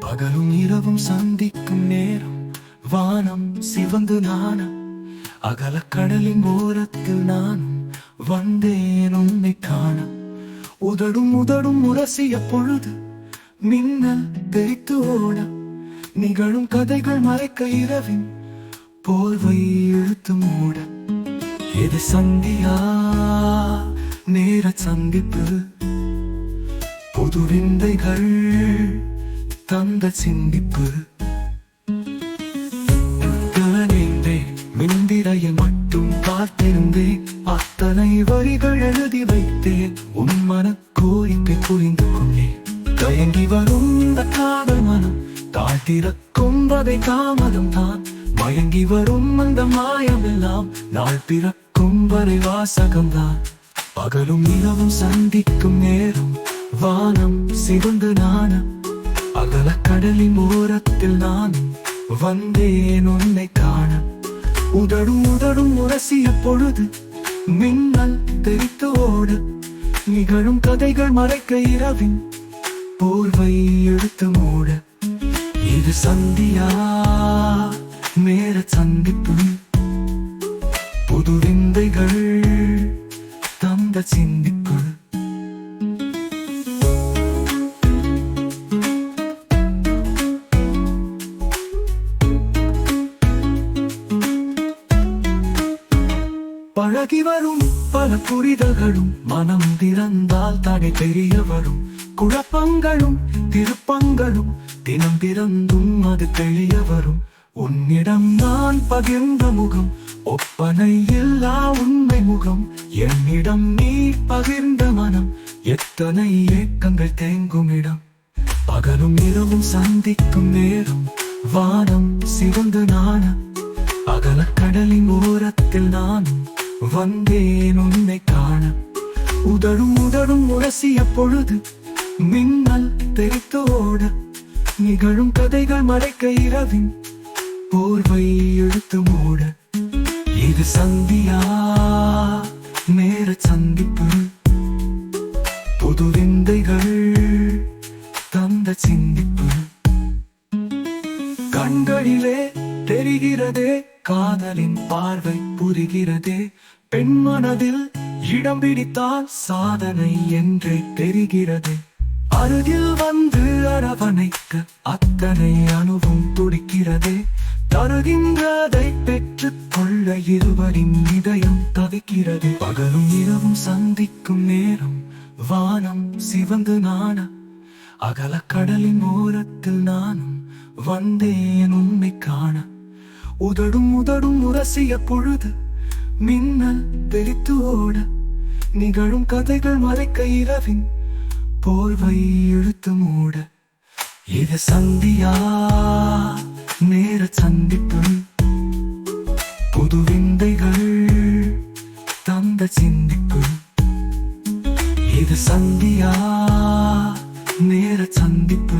பகலும் இரவும் சந்திக்கும் நேரம் வானம் சிவந்து நாணம். அகல கடலின் ஓரத்தில் நானும் வந்தேன் உன்னை காண. உதடும் உதடும் உரசிய பொழுது மின்னல் தேய்த்து ஓட. நிகழும் கதைகள் மறைக்க இரவின் போர்வை இழுத்து மூட. எது சந்தியா? நேர சந்திப்பு. புது விந்தைகள் தந்த சிந்திப்பு. மிந்திரையை மட்டும் பார்த்திருந்தேன் அத்தனை வரிகள் எழுதி வைத்தேன். உன் மன மனக்கோரிப்பை புரிந்து கொண்டேன். தயங்கி வரும் காதல் மனம் தாழ்த்திறக்கும் வகை தாமதம் தான். மயங்கி வரும் அந்த மாயமெல்லாம் நாள் பிறக்கும் வரை வாசகம்தான் பகலும் இரவும் சந்திக்கும் நேரம் வானம் சிவந்து நானும் அகல கடலின் ஓரத்தில் நானும் வந்தேன் உன்னை காண. உதடும் உதடும் உரசிய பொழுது மின்னல் தெரித்து ஓட நிகழும் கதைகள் மறைக்க இரவின் போர்வை எடுத்து மூட. இது சந்தியா நேர சந்திப்பு. பழகி வரும் பல புரிதல்களும் மனம் திறந்தால் தடை தெரிய வரும். குழப்பங்களும் திருப்பங்களும் தினம் பிறந்தும் அது தெளிய வரும். உன்னிடம் நான் பகிர்ந்த முகம் ஒப்பனை இல்லா உண்மை முகம். என்னிடம் நீ பகிர்ந்த மனம் எத்தனை ஏக்கங்கள் தேங்கும் இடம். பகலும் இரவும் சந்திக்கும் நேரம் வானம் சிவந்து நாணம். அகல கடலின் ஓரத்தில் நானும் வந்தேன் உன்னை காண. உதடும் உதடும் உரசிய பொழுது மின்னல் தெரித்து ஓட நிகழும் கதைகள் மறைக்க இரவின் போர்வை இழுத்து மூட. இது சந்தியா? நேர சந்திப்பு. புது விந்தைகள் தந்த சிந்திப்பு. கண்களிலே தெரிகிறதே காதலின் பார்வை புரிகிறதே. பெண் மனதில் இடம் பிடித்தால் சாதனை என்று தெரிகிறது. அருகில் வந்து அரவணைக்க அத்தனை அணுவும் துடிக்கிறதே. தருகின்றதை பெற்றுக் கொள்ள இருவரின் இதயம் தவிக்கிறது. பகலும் இரவும் சந்திக்கும் நேரம் வானம் சிவந்து நாண. அகல கடலின் ஓரத்தில் நானும் வந்தேன் உண்மை காண. உதடும் உதடும் உரசிய பொழுது மின்னல் தெரித்து ஓட நிகழும் கதைகள் மறைக்க இரவின் போர்வை இழுத்து மூட. இது சந்தியா? நேர சந்திப்பு. புது விந்தைகள் தந்த சிந்திப்பு. இது சந்தியா? நேர சந்திப்பு.